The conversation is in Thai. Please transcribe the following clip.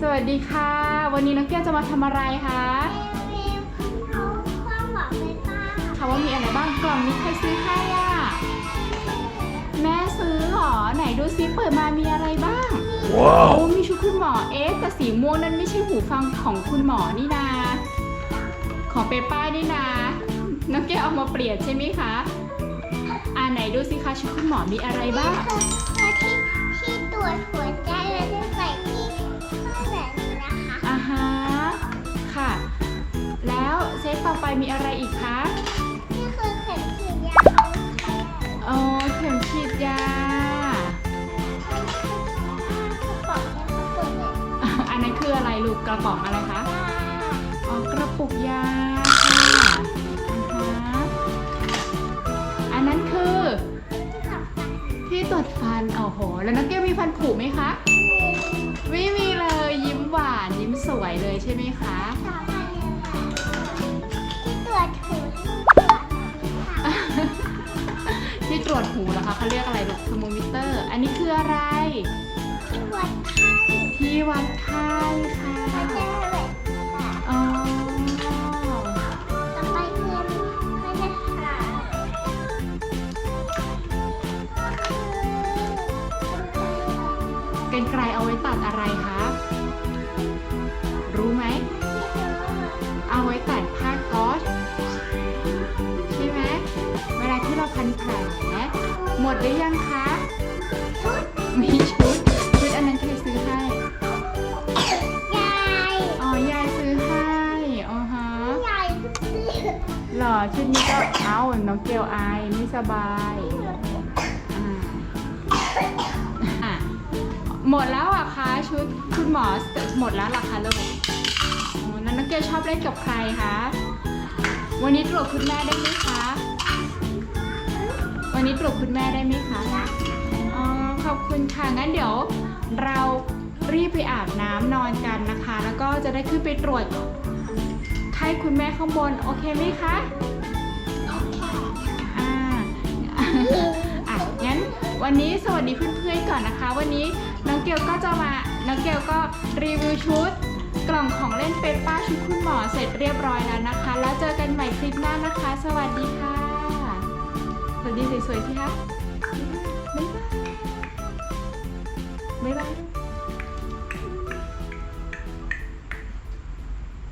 สวัสดีค่ะ วันนี้น้องแก้วจะมาทำอะไรคะรีวิวเอาความหวังเลยป้าคะว่ามีอะไรบ้างกล่องนี้ใครซื้อให้อะ แม่ซื้อเหรอ ไหนดูซิเปิดมามีอะไรบ้าง ว้าวโอ้มีชุดคุณหมอ เอ๊ะแต่สีม่วงนั่นไม่ใช่หูฟังของคุณหมอนี่นา ของเปป้านี่นา น้องแก้วเอามาเปลี่ยนใช่ไหมคะ อ่าไหนดูสิคะชุดคุณหมอมีอะไรบ้างคือที่ที่ตรวจหัวใจแล้วจะใส่ ต่อไปมีอะไรอีกคะนี่คือเข็มฉีดยาอ๋อเข็มฉีดยากระป๋องยาเขาเปิดเลยอันนั้นคืออะไรลูกกระป๋องอะไรคะอ๋อกระปุกยาค่ะคะอันนั้นคือ ที่ตรวจฟันโอ้โห แล้วน้องแก้วมีฟันผุไหมคะ ไม่มีเลยยิ้มหวานยิ้มสวยเลยใช่ไหมคะสองอันเคะเขาเรียกอะไรลูกเทอร์โมมิเตอร์ อันนี้คืออะไร ที่วัดไข้ที่วัดไข้ค่ะเขาจะแบบค่ะอ๋อต่อไปคือเขาจะหาเป็นไกลเอาไว้ตัดอะไรคะ รู้ไหม นแผลหมดหรือยังคะชุดมีชุด ชุดอันนั้นใครซื้อให้ ยายอ๋อยายซื้อให้อ๋อฮะยายซื้อหรอชุดนี้ก็เอาน้องเกลอายไม่สบายอ่าอะหมดแล้วเหรอะคะชุดคุณหมอหมดแล้วเหรอคะลูกอ๋อแล้วน้องเกลชอบเล่นกับใครคะวันนี้ตรวจคุณแม่ได้ไหมคะ วันนี้ตรวจคุณแม่ได้ไหมคะอ๋อขอบคุณค่ะ งั้นเดี๋ยวเรารีบไปอาบน้ำนอนกันนะคะ แล้วก็จะได้ขึ้นไปตรวจไข้คุณแม่ข้างบน โอเคไหมคะ อ่าอะงั้นวันนี้สวัสดีเพื่อนๆก่อนนะคะ วันนี้น้องเกลก็จะมา น้องเกลก็รีวิวชุดกล่องของเล่นเปปป้าชุดคุณหมอเสร็จเรียบร้อยแล้วนะคะ แล้วเจอกันใหม่คลิปหน้านะคะ สวัสดีค่ะสวัส ดีสวยๆสิคะบ๊ายบายบ๊ายบาย